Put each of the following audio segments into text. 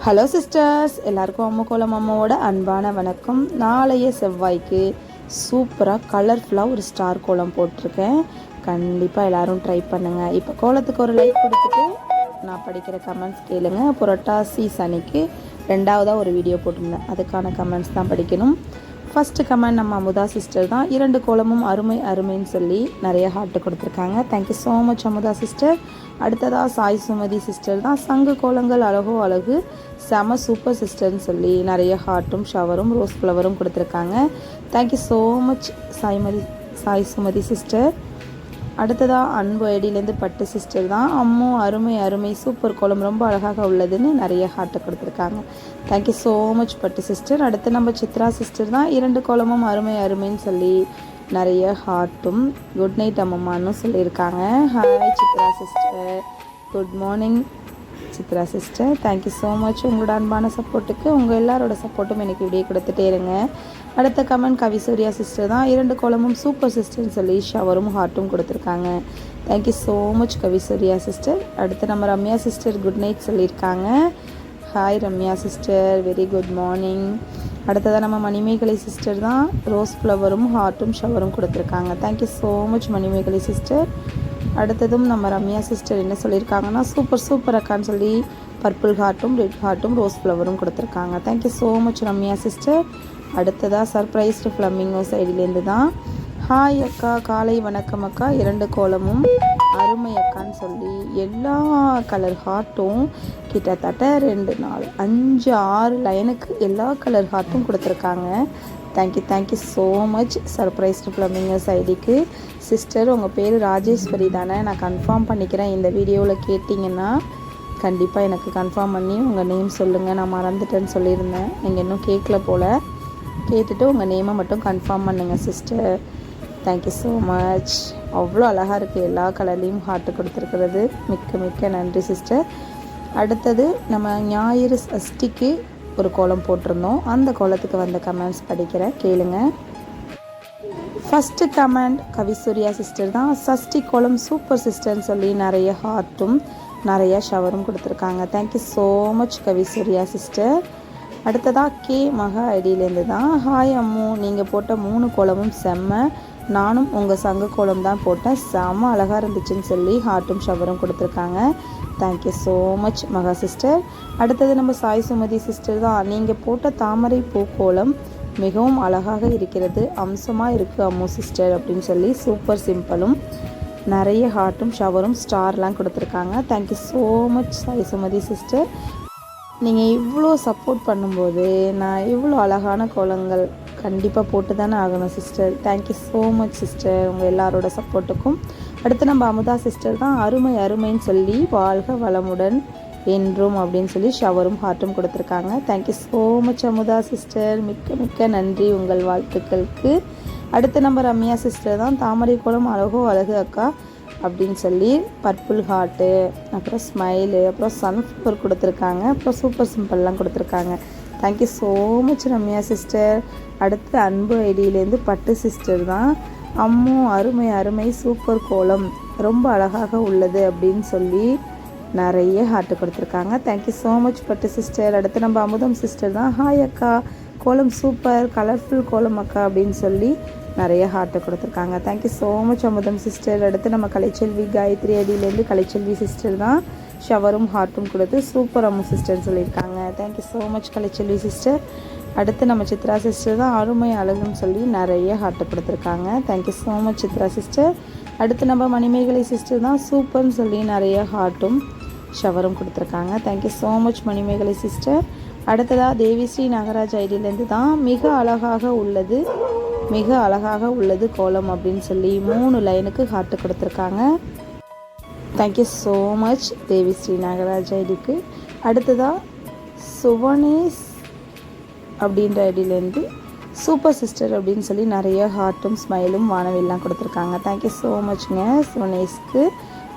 Hello sisters எல்லாருக்கும் அம்மா கோலம் அம்மாவோட அன்பான வணக்கம். நாளைய செவ்வாய்க்கு சூப்பராக கலர்ஃபுல்லாக ஒரு ஸ்டார் கோலம் போட்டிருக்கேன். கண்டிப்பாக எல்லாரும் ட்ரை பண்ணுங்கள் இப்போ கோலத்துக்கு ஒரு லைக் கொடுத்துட்டு நான் படிக்கிற கமெண்ட்ஸ் கேளுங்க. புரட்டாசி சனிக்கு ரெண்டாவதாக ஒரு வீடியோ போட்டிருந்தேன். அதுக்கான கமெண்ட்ஸ் தான் படிக்கணும். ஃபஸ்ட்டு கமெண்ட் நம்ம அமுதா சிஸ்டர் தான். இரண்டு கோலமும் அருமை அருமைன்னு சொல்லி நிறைய ஹார்ட் கொடுத்துருக்காங்க. Thank you so much Amudha sister அடுத்ததாக சாய் சுமதி சிஸ்டர் தான். சங்கு கோலங்கள் அழகோ அழகு செம சூப்பர் சிஸ்டர்னு சொல்லி நிறைய ஹார்ட்டும் ஷவரும் ரோஸ் ஃப்ளவரும் கொடுத்துருக்காங்க. Thank you so much Saimathi Sai Sumathi sister அடுத்ததாக அன்பு ஐடியிலேருந்து பட்டு சிஸ்டர் தான். அம்மு அருமை அருமை சூப்பர் கோலம் ரொம்ப அழகாக உள்ளதுன்னு நிறைய ஹார்ட்டை கொடுத்துருக்காங்க. Thank you so much Pattu sister. அடுத்து நம்ம சித்ரா சிஸ்டர் தான். இரண்டு கோலமும் அருமை அருமைன்னு சொல்லி நிறைய ஹார்ட்டும் குட் நைட் அம்மம்மான்னு சொல்லியிருக்காங்க. Hi Chitra sister. Good morning Chitra sister thank you so much உங்களோட அன்பான சப்போர்ட்டுக்கு உங்கள் எல்லாரோட சப்போர்ட்டும் எனக்கு இப்படியே கொடுத்துட்டே இருங்க. அடுத்த கமெண்ட் கவிசூர்யா சிஸ்டர் தான். இரண்டு கோலமும் சூப்பர் சிஸ்டர்னு சொல்லி ஷவரும் ஹார்ட்டும் கொடுத்துருக்காங்க. Thank you so much Kavi Surya sister அடுத்து நம்ம ரம்யா சிஸ்டர் குட் நைட் சொல்லியிருக்காங்க. Hi Ramya sister very good morning அடுத்ததாக நம்ம மணிமேகலை சிஸ்டர் தான். ரோஸ் ஃப்ளவரும் ஹார்ட்டும் ஷவரும் கொடுத்துருக்காங்க. Thank you so much Manimegalai sister அடுத்ததும் நம்ம ரம்யா சிஸ்டர் என்ன சொல்லியிருக்காங்கன்னா சூப்பர் சூப்பர் அக்கான்னு சொல்லி பர்பிள் ஹார்ட்டும் ரெட் ஹார்ட்டும் ரோஸ் ஃப்ளவரும் கொடுத்துருக்காங்க. Thank you so much Ramya sister அடுத்ததாக சர்ப்ரைஸ்டு ஃப்ளம்மிங்கோ சைட்லேருந்து தான். ஹாய் அக்கா காலை வணக்கம் அக்கா இரண்டு கோலமும் அருமை அக்கான்னு சொல்லி எல்லா கலர் ஹார்ட்டும் கிட்டத்தட்ட ரெண்டு நாள் அஞ்சு ஆறு லைனுக்கு எல்லா கலர் ஹார்ட்டும் கொடுத்துருக்காங்க. Thank you thank you so much surprised ப்ளம்பிங்கர்ஸ் ஐடிக்கு. சிஸ்டர் உங்கள் பேர் ராஜேஸ்வரி தானே. நான் கன்ஃபார்ம் பண்ணிக்கிறேன் இந்த வீடியோவில் கேட்டிங்கன்னா கண்டிப்பாக எனக்கு கன்ஃபார்ம் பண்ணி உங்கள் நேம் சொல்லுங்கள் நான் மறந்துட்டேன்னு சொல்லியிருந்தேன். நீங்கள் இன்னும் கேட்கல போல். கேட்டுட்டு உங்கள் நேமை மட்டும் கன்ஃபார்ம் பண்ணுங்கள் சிஸ்டர் தேங்க்யூ ஸோ மச் அவ்வளோ அழகாக இருக்குது எல்லா கலர்லேயும் ஹார்ட்டு கொடுத்துருக்கிறது. மிக்க மிக்க நன்றி சிஸ்டர் அடுத்தது நம்ம ஞாயிறு சஷ்டிக்கு ஒரு கோலம் போட்டிருந்தோம். அந்த கோலத்துக்கு வந்த கமெண்ட்ஸ் படிக்கிறேன் கேளுங்க. ஃபஸ்ட்டு கமெண்ட் கவிசூர்யா சிஸ்டர் தான். சஷ்டி கோலம் சூப்பர் சிஸ்டர்னு சொல்லி நிறைய ஹார்ட்டும் நிறைய ஷவரும் கொடுத்துருக்காங்க. Thank you so much Kavisurya sister அடுத்ததாக கே மகா ஐடியிலேருந்து தான். ஹாய் அம்மு நீங்கள் போட்ட மூணு கோலமும் செம்ம. நானும் உங்கள் சங்க கோலம் தான் போட்டேன். செம அழகாக இருந்துச்சுன்னு சொல்லி ஹார்ட்டும் ஷவரும் கொடுத்துருக்காங்க. Thank you so much Maha sister அடுத்தது நம்ம சாய் சுமதி சிஸ்டர் தான். நீங்கள் போட்ட தாமரை பூ கோலம் மிகவும் அழகாக இருக்கிறது. அம்சமாக இருக்குது அம்மு சிஸ்டர் அப்படின்னு சொல்லி சூப்பர் சிம்பிளும் நிறைய ஹார்ட்டும் ஷவரும் ஸ்டார்லாம் கொடுத்துருக்காங்க. Thank you so much Sai Sumathi sister நீங்கள் இவ்வளோ சப்போர்ட் பண்ணும்போது நான் இவ்வளோ அழகான கோலங்கள் கண்டிப்பாக போட்டு தானே ஆகணும் sister thank you so much sister உங்கள் எல்லாரோட சப்போர்ட்டுக்கும் அடுத்து நம்ம அமுதா சிஸ்டர் தான் அருமை அருமைன்னு சொல்லி வாழ்க வளமுடன் என்றும் அப்படின்னு சொல்லி ஷவரும் ஹார்ட்டும் கொடுத்துருக்காங்க. Thank you so much Amudha sister மிக்க மிக்க நன்றி உங்கள் வாழ்த்துக்களுக்கு. அடுத்து நம்ம ரம்யா சிஸ்டர் தான் தாமரை அழகோ அழகு அக்கா அப்படின்னு சொல்லி பர்பிள் ஹார்ட்டு அப்புறம் ஸ்மைலு அப்புறம் சன்ஃப்ளவர் கொடுத்துருக்காங்க. அப்புறம் சூப்பர் சிம்பிள்லாம் கொடுத்துருக்காங்க. Thank you so much Ramya sister அடுத்து அன்பு ஐடியிலேருந்து பட்டு சிஸ்டர் தான். அம்மு அருமை அருமை சூப்பர் கோலம். ரொம்ப அழகாக உள்ளது அப்படின்னு சொல்லி நிறைய ஹார்ட்டு கொடுத்துருக்காங்க. Thank you so much Pattu sister அடுத்து நம்ம அமுதம் சிஸ்டர் தான். ஹாய் அக்கா. கோலம் சூப்பர் கலர்ஃபுல் கோலம் அக்கா அப்படின்னு சொல்லி நிறைய ஹார்ட்டை கொடுத்துருக்காங்க. Thank you so much Amudham sister அடுத்து நம்ம கலைச்செல்வி காயத்ரி அடியிலேருந்து கலைச்செல்வி சிஸ்டர் தான். ஷவரும் ஹார்ட்டும் கொடுத்து சூப்பர் அம்மு சிஸ்டர்னு சொல்லியிருக்காங்க. Thank you so much Kalaiselvi sister அடுத்து நம்ம சித்ரா சிஸ்டர் தான் அருமை அழகுன்னு சொல்லி நிறைய ஹார்ட்டை கொடுத்துருக்காங்க. Thank you so much Chitra sister அடுத்து நம்ம மணிமேகலை சிஸ்டர் தான் சூப்பர்னு சொல்லி நிறைய ஹார்ட்டும் ஷவரும் கொடுத்துருக்காங்க. Thank you so much Manimegalai sister அடுத்ததாக தேவிஸ்ரீ நாகராஜ் ஐடியிலேருந்து தான் மிக அழகாக உள்ளது மிக அழகாக உள்ளது கோலம் அப்படின்னு சொல்லி மூணு லைனுக்கு ஹார்ட்டு கொடுத்துருக்காங்க. Thank you so much Devi Sri Nagaraj ஐடிக்கு அடுத்ததாக சுவனேஸ் அப்படின்ற ஐடியிலேருந்து சூப்பர் சிஸ்டர் அப்படின்னு சொல்லி நிறைய ஹார்ட்டும் ஸ்மைலும் வானவில்லாம் கொடுத்துருக்காங்க. தேங்க்யூ ஸோ மச்ங்க சுவனேஸ்க்கு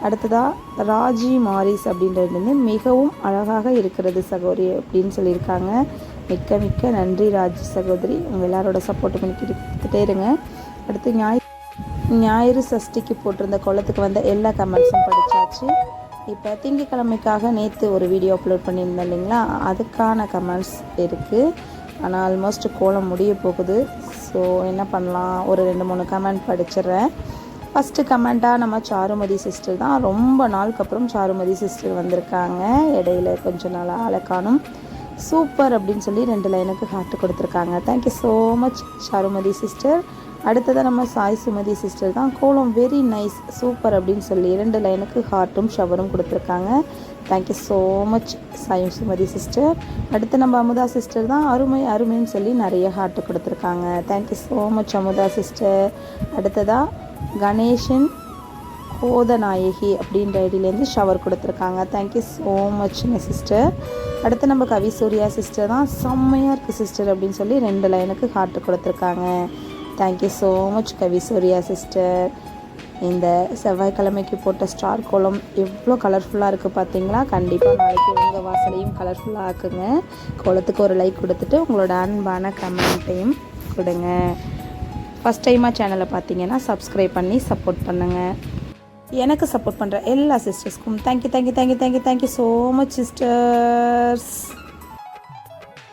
அடுத்ததாக ராஜி மாரிஸ் அப்படின்றது மிகவும் அழகாக இருக்கிறது சகோதரி அப்படின்னு சொல்லியிருக்காங்க. மிக்க மிக்க நன்றி ராஜி சகோதரி. உங்கள் எல்லாரோட சப்போர்ட்டும் பண்ணி கொடுத்துட்டே இருங்க. அடுத்து ஞாயிறு ஞாயிறு சஷ்டிக்கு போட்டிருந்த குளத்துக்கு வந்த எல்லா கமெண்ட்ஸும் படித்தாச்சு இப்போ திங்கக்கிழமைக்காக நேற்று ஒரு வீடியோ அப்லோட் பண்ணியிருந்தேன் இல்லைங்களா? அதுக்கான கமெண்ட்ஸ் இருக்குது ஆனால் ஆல்மோஸ்ட் கோலம் முடிய போகுது. ஸோ என்ன பண்ணலாம்? ஒரு ரெண்டு மூணு கமெண்ட் படிச்சிடுறேன். ஃபஸ்ட்டு கமெண்ட்டாக நம்ம சாருமதி சிஸ்டர் தான். ரொம்ப நாளுக்கு அப்புறம் சாருமதி சிஸ்டர் வந்திருக்காங்க. இடையில கொஞ்ச நாள் ஆளை காணும். சூப்பர் அப்படின்னு சொல்லி ரெண்டு லைனுக்கு ஹார்ட் கொடுத்துருக்காங்க. Thank you so much Sarumathi sister அடுத்ததாக நம்ம சாய் சுமதி சிஸ்டர் தான். கோலம் வெரி நைஸ் சூப்பர் அப்படின்னு சொல்லி ரெண்டு லைனுக்கு ஹார்ட்டும் ஷவரும் கொடுத்துருக்காங்க. Thank you so much Sai Sumathi sister அடுத்து நம்ம அமுதா சிஸ்டர் தான். அருமை அருமைன்னு சொல்லி நிறைய ஹார்ட் கொடுத்துருக்காங்க. Thank you so much Amudha sister அடுத்ததாக கணேஷன் போதநாயகி அப்படின்ற ஐடியிலேருந்து ஷவர் கொடுத்துருக்காங்க. தேங்க்யூ ஸோ மச்ங்க சிஸ்டர் அடுத்து நம்ம கவி சூர்யா சிஸ்டர் தான். செம்மையாக இருக்குது சிஸ்டர் அப்படின்னு சொல்லி ரெண்டு லைனுக்கு ஹார்ட் கொடுத்துருக்காங்க. Thank you so much Kavi Surya sister இந்த செவ்வாய்க்கிழமைக்கு போட்ட ஸ்டார் கோலம் எவ்வளோ கலர்ஃபுல்லாக இருக்குது பார்த்தீங்களா கண்டிப்பாக நாளைக்கு உங்கள் வாசலையும் கலர்ஃபுல்லாக ஆக்குங்க. கோலத்துக்கு ஒரு லைக் கொடுத்துட்டு உங்களோட அன்பான கமெண்ட்டையும் கொடுங்க. ஃபஸ்ட் டைமாக சேனலை பார்த்தீங்கன்னா சப்ஸ்கிரைப் பண்ணி சப்போர்ட் பண்ணுங்கள் எனக்கு சப்போர்ட் பண்ணுற எல்லா சிஸ்டர்ஸ்க்கும் thank you thank you thank you thank you thank you so much sisters